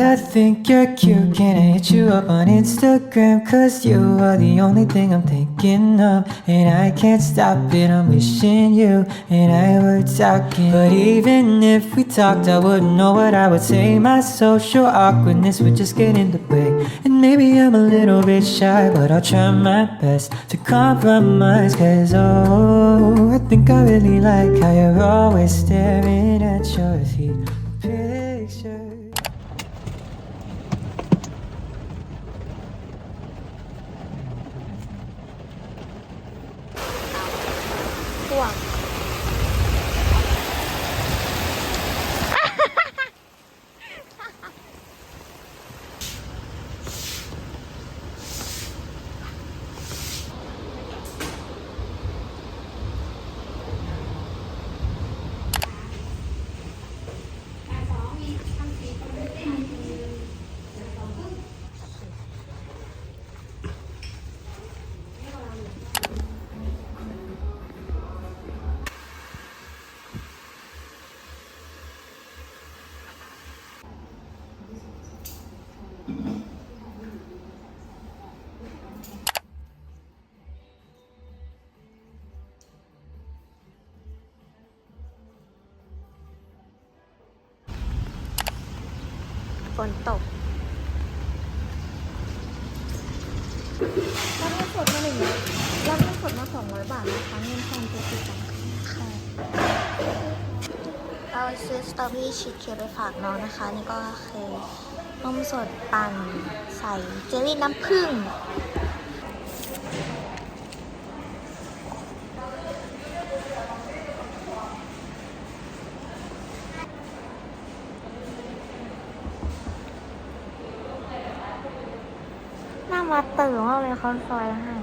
I think you're cute. Can I hit you up on Instagram? Cause you are the only thing I'm thinking of. And I can't stop it, I'm wishing you and I were talking. But even if we talked, I wouldn't know what I would say. My social awkwardness would just get in the way. And maybe I'm a little bit shy, but I'll try my best to compromise. Cause oh, I think I really like how you're always staring at your feet. ฝนตกรับเงินสดมาหนึ่งรับเงินสดมาสองร้อยบาทนะคะเงินทอนเจ็ดสิบบาทค่ะเราซื้อสตรอเบอรี่ชีสเค้กไปฝากน้องนะคะ นี่ก็คือนมสดปั่นใส่เจลลี่น้ำผึ้ง มามาตื่นมากเลยเขาซอยแล้วให้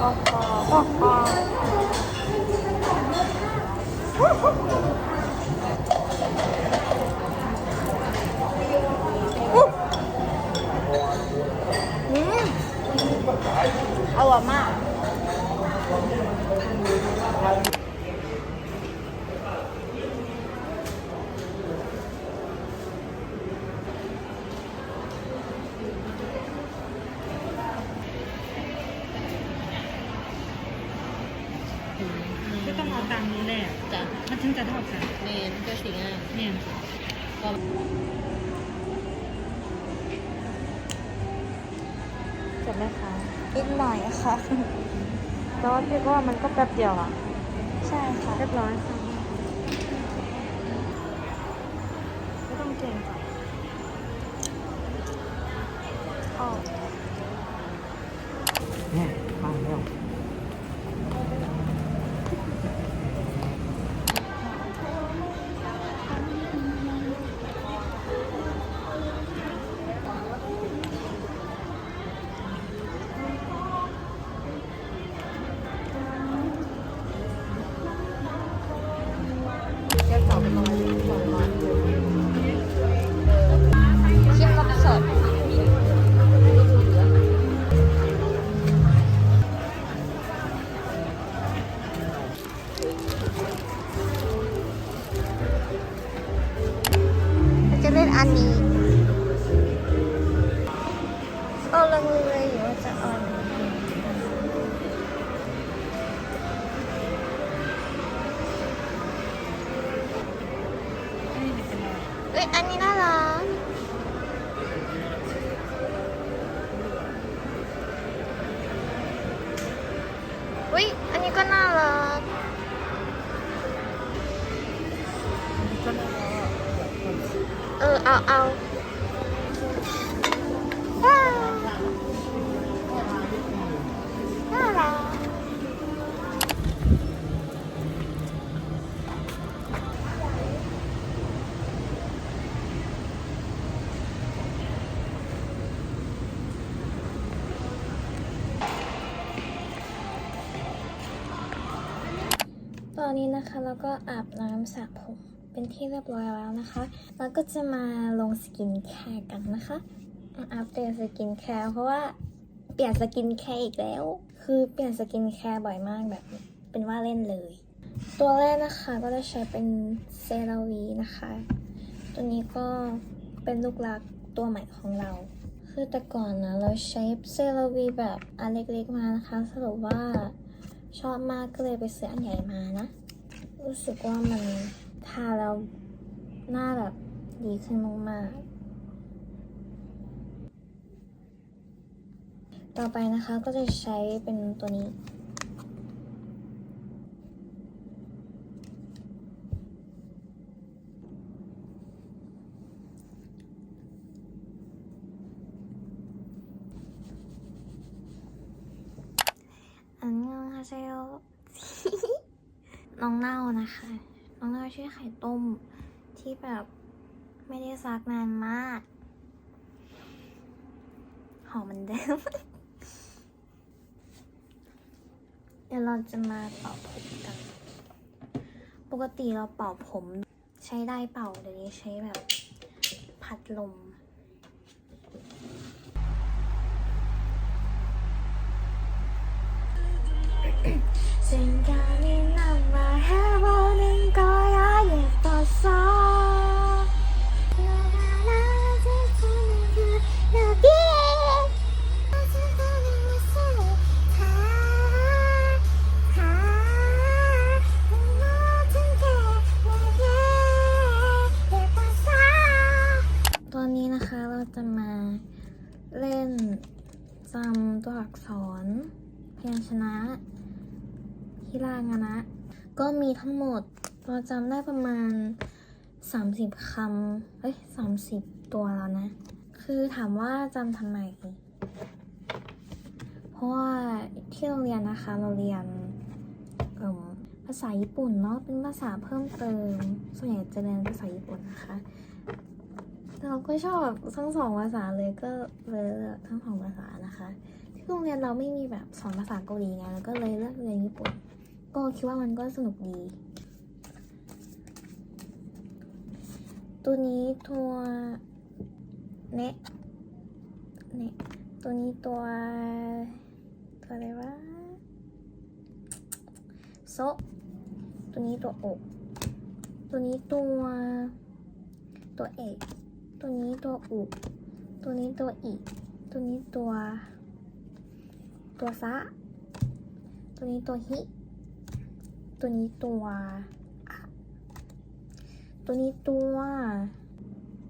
อร่อยมากต้องเอาตังค์นี้แหละจ้ะมันถึงจะ เท่ากันเมนก็สิงอะเนี่ยจบไหมคะอีกหน่อยค่ะแต่ว่าพี่ก็ว่ามันก็แป๊บเดียวอะ ใช่ค่ะ เรียบร้อยค่ะไม่ต้องเก่งค่ะอ๋อเนี่ยมาแล้วอ อันนี้เอาลังเลอยู่ว่าจะเอาอันไหนดีเอ้ยอันนี้น่ารักอุ้ยอันนี้ก็น่ารัก เออ เอาเอาตอนนี้นะคะเราก็อาบน้ำสระผม เป็นที่เรียบร้อยแล้วนะคะ แล้วก็จะมาลงสกินแคร์กันนะคะอัปเดตสกินแคร์เพราะว่าเปลี่ยนสกินแคร์อีกแล้ว คือเปลี่ยนสกินแคร์บ่อยมากแบบเป็นว่าเล่นเลย ตัวแรกนะคะก็จะใช้เป็นเซราวีนะคะ ตัวนี้ก็เป็นลูกรักตัวใหม่ของเรา คือแต่ก่อนนะเราใช้เซราวีแบบอันเล็กๆมานะคะ สรุปว่าชอบมากก็เลยไปซื้ออันใหญ่มานะ รู้สึกว่ามัน ทาแล้วหน้าแบบดีขึ้นมากๆ ต่อไปนะคะก็จะใช้เป็นตัวนี้ อันนี้นะคะเซลน้องเน่านะคะ น้องน่าชื่อไข่ต้มที่แบบไม่ได้ซักนานมาก หอมมันเดิม เดี๋ยวเราจะมาเป่าผมกัน ปกติเราเป่าผม ใช้ได้เป่าเดี๋ยวนี้ใช้แบบ พัดลม นจำตัวอักษร พยัญชนะที่รางอะนะ ก็มีทั้งหมดเราจำได้ประมาณ 30 คำเอ้ย 30 ตัวแล้วนะ คือถามว่าจำทำไม เพราะว่าที่โรงเรียนนะคะ เราเรียนภาษาญี่ปุ่นเนาะเป็นภาษาเพิ่มเติม ส่วนใหญ่จะเรียนภาษาญี่ปุ่นนะคะ เราก็ชอบทั้งสองภาษาเลยก็เลยเลือกทั้งสองภาษานะคะ ที่โรงเรียนเราไม่มีแบบสอนภาษาเกาหลีไงแล้วก็เลยเลือกเรียนญี่ปุ่น ก็คิดว่ามันก็สนุกดี ตัวนี้ตัวเนะเนะตัวนี้ตัวตัวอะไรวะโซตัวนี้ตัวอก ตัวนี้ตัวตัวเอก ตัวนี้ตัวอุตัวนี้ตัวอีตัวนี้ตัว ตัวซะ ตัวนี้ตัวฮิ ตัวนี้ตัวอะตัวนี้ตัว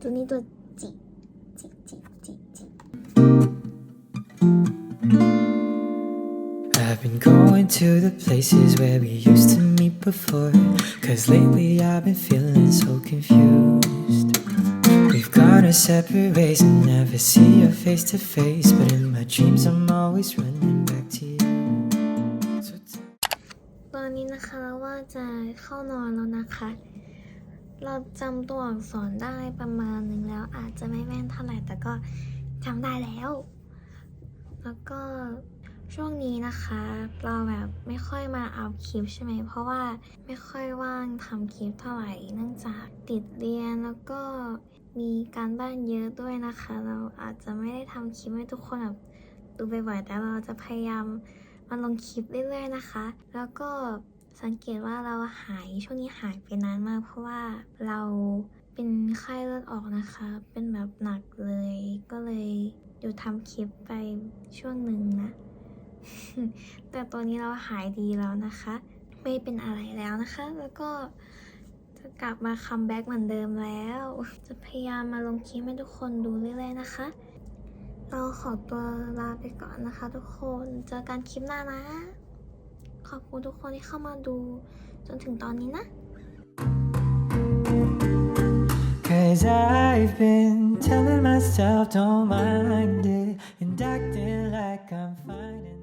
ตัวนี้ตัวจิ จิ จิ จิ จิ I've been going to the places where we used to meet before. Cause lately I've been feeling so confused. On our separate ways and never see you face to face. But in my dreams, I'm always running back to you. So t- ตอนนี้นะคะเราว่าจะเข้านอนแล้วนะคะ เราจำตัวอักษรได้ประมาณหนึ่งแล้ว อาจจะไม่แม่นเท่าไหร่แต่ก็จำได้แล้ว แล้วก็ช่วงนี้นะคะ เราแบบไม่ค่อยมาเอัพคลิปใช่ไหม เพราะว่าไม่ค่อยว่างทำคลิปเท่าไหร่เนื่องจากติดเรียนแล้วก็ มีการบ้านเยอะด้วยนะคะ เราอาจจะไม่ได้ทำคลิปให้ทุกคนแบบดูบ่อยๆแต่เราจะพยายามมาลงคลิปเรื่อยๆนะคะ แล้วก็สังเกตว่าเราหายช่วงนี้หายไปนานมาก เพราะว่าเราเป็นไข้เลือดออกนะคะ เป็นแบบหนักเลย ก็เลยหยุดทำคลิปไปช่วงหนึ่งนะ แต่ตอนนี้เราหายดีแล้วนะคะ ไม่เป็นอะไรแล้วนะคะ แล้วก็ กลับมาคัมแบ็กเหมือนเดิมแล้ว จะพยายามมาลงคลิปให้ทุกคนดูเรื่อยๆนะคะ เราขอตัวลาไปก่อนนะคะ ทุกคน เจอกันคลิปหน้านะ ขอบคุณทุกคนที่เข้ามาดู จนถึงตอนนี้นะ Cause I've been telling myself don't mind it and acting like I'm fine